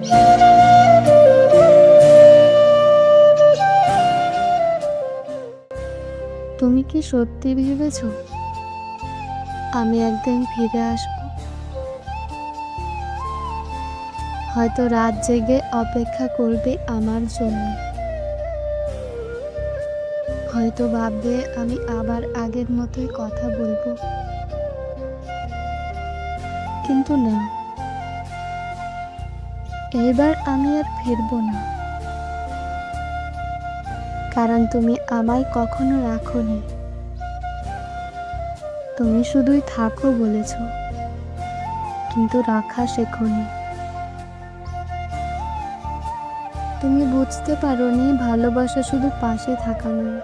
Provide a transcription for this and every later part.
তুমি কি সত্যি ভেবেছ? আমি একদিন ফিরে আসব। হয়তো রাত জেগে অপেক্ষা করবে আমার জন্য। হয়তো ভাববে আমি আবার আগের মতোই কথা বলব। কিন্তু না। এবার আমি আর ফিরবো না। কারণ তুমি আমায় কখনো রাখোনি। তুমি শুধুই থাকো বলেছ, কিন্তু রাখা শেখনি। তুমি বুঝতে পারোনি, ভালোবাসা শুধু পাশে থাকা নয়।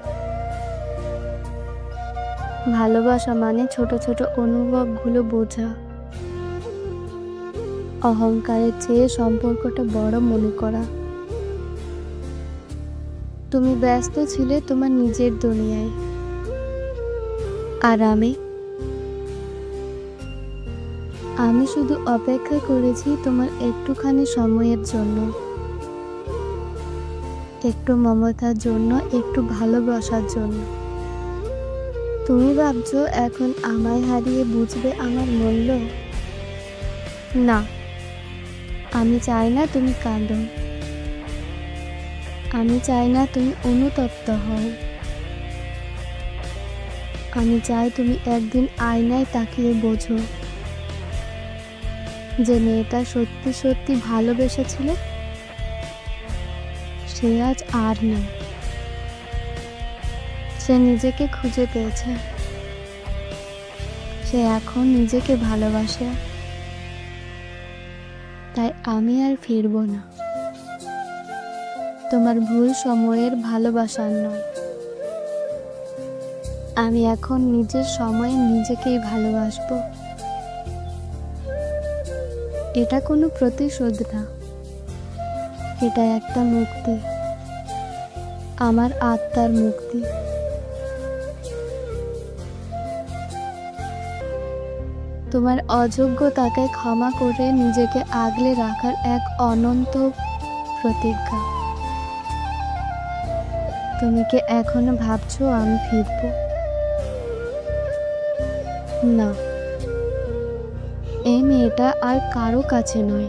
ভালোবাসা মানে ছোট ছোট অনুভবগুলো বোঝা। অহংকারের চেয়ে সম্পর্কটা বড় মনে করা। তুমি ব্যস্ত ছিলে তোমার নিজের দুনিয়ায়। আর আমি? আমি শুধু অপেক্ষা করেছি তোমার একটুখানি সময়ের জন্য। একটু মমতার জন্য, একটু ভালোবাসার জন্য। তুমি ভাবছ এখন আমায় হারিয়ে বুঝবে আমার মূল্য? না। আমি চাই না তুমি কাঁদো। আমি চাই না তুমি অনুতপ্ত হও। আমি চাই তুমি একদিন আয়নায় তাকিয়ে বোঝো যে মেয়েটা সত্যি সত্যি ভালোবেসেছিল। সে আজ আর নেই। সে নিজেকে খুঁজে পেয়েছে। সে এখন নিজেকে ভালোবাসে। তাই আমি আর ফিরবো না। তোমার ভুল সময়ের ভালোবাসার নয়। আমি এখন নিজের সময়ে নিজেকেই ভালোবাসবো। এটা কোনো প্রতিশোধ না। এটা একটা মুক্তি। আমার আত্মার মুক্তি। তোমার অযোগ্যতাকে ক্ষমা করে নিজেকে আগলে রাখার এক অনন্ত প্রতিজ্ঞা। তুমি কি এখনও ভাবছ আমি ফিরব? না। এই মেয়েটা আর কারও কাছে নয়।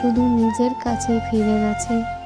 শুধু নিজের কাছেই ফিরে গেছে।